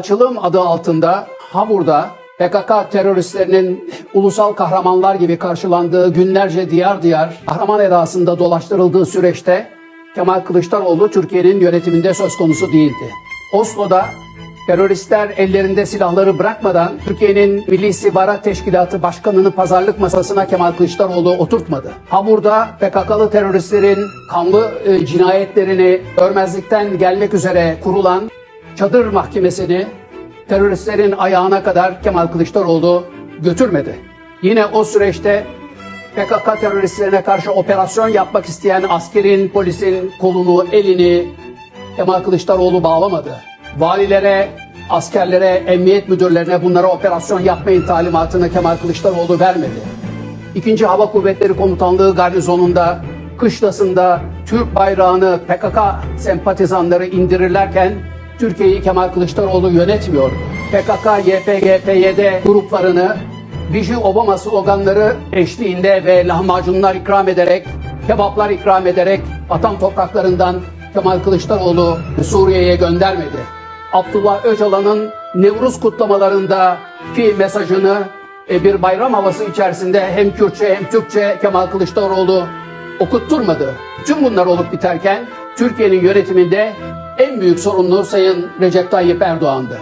Açılım adı altında Habur'da PKK teröristlerinin ulusal kahramanlar gibi karşılandığı günlerce diyar diyar kahraman edasında dolaştırıldığı süreçte Kemal Kılıçdaroğlu Türkiye'nin yönetiminde söz konusu değildi. Oslo'da teröristler ellerinde silahları bırakmadan Türkiye'nin Milli İstihbarat Teşkilatı Başkanı'nı pazarlık masasına Kemal Kılıçdaroğlu oturtmadı. Habur'da PKK'lı teröristlerin kanlı e, cinayetlerini görmezlikten gelmek üzere kurulan çadır mahkemesini teröristlerin ayağına kadar Kemal Kılıçdaroğlu götürmedi. Yine o süreçte PKK teröristlerine karşı operasyon yapmak isteyen askerin, polisin kolunu, elini Kemal Kılıçdaroğlu bağlamadı. Valilere, askerlere, emniyet müdürlerine bunlara operasyon yapmayın talimatını Kemal Kılıçdaroğlu vermedi. İkinci Hava Kuvvetleri Komutanlığı garnizonunda, kışlasında Türk bayrağını PKK sempatizanları indirirlerken Türkiye'yi Kemal Kılıçdaroğlu yönetmiyor. PKK, YPG, PYD gruplarını Biji Obama sloganları eşliğinde ve lahmacunlar ikram ederek, kebaplar ikram ederek vatan topraklarından Kemal Kılıçdaroğlu Suriye'ye göndermedi. Abdullah Öcalan'ın Nevruz kutlamalarında ki mesajını e, bir bayram havası içerisinde hem Kürtçe hem Türkçe Kemal Kılıçdaroğlu okutturmadı. Tüm bunlar olup biterken Türkiye'nin yönetiminde en büyük sorumlu Sayın Recep Tayyip Erdoğan'dı.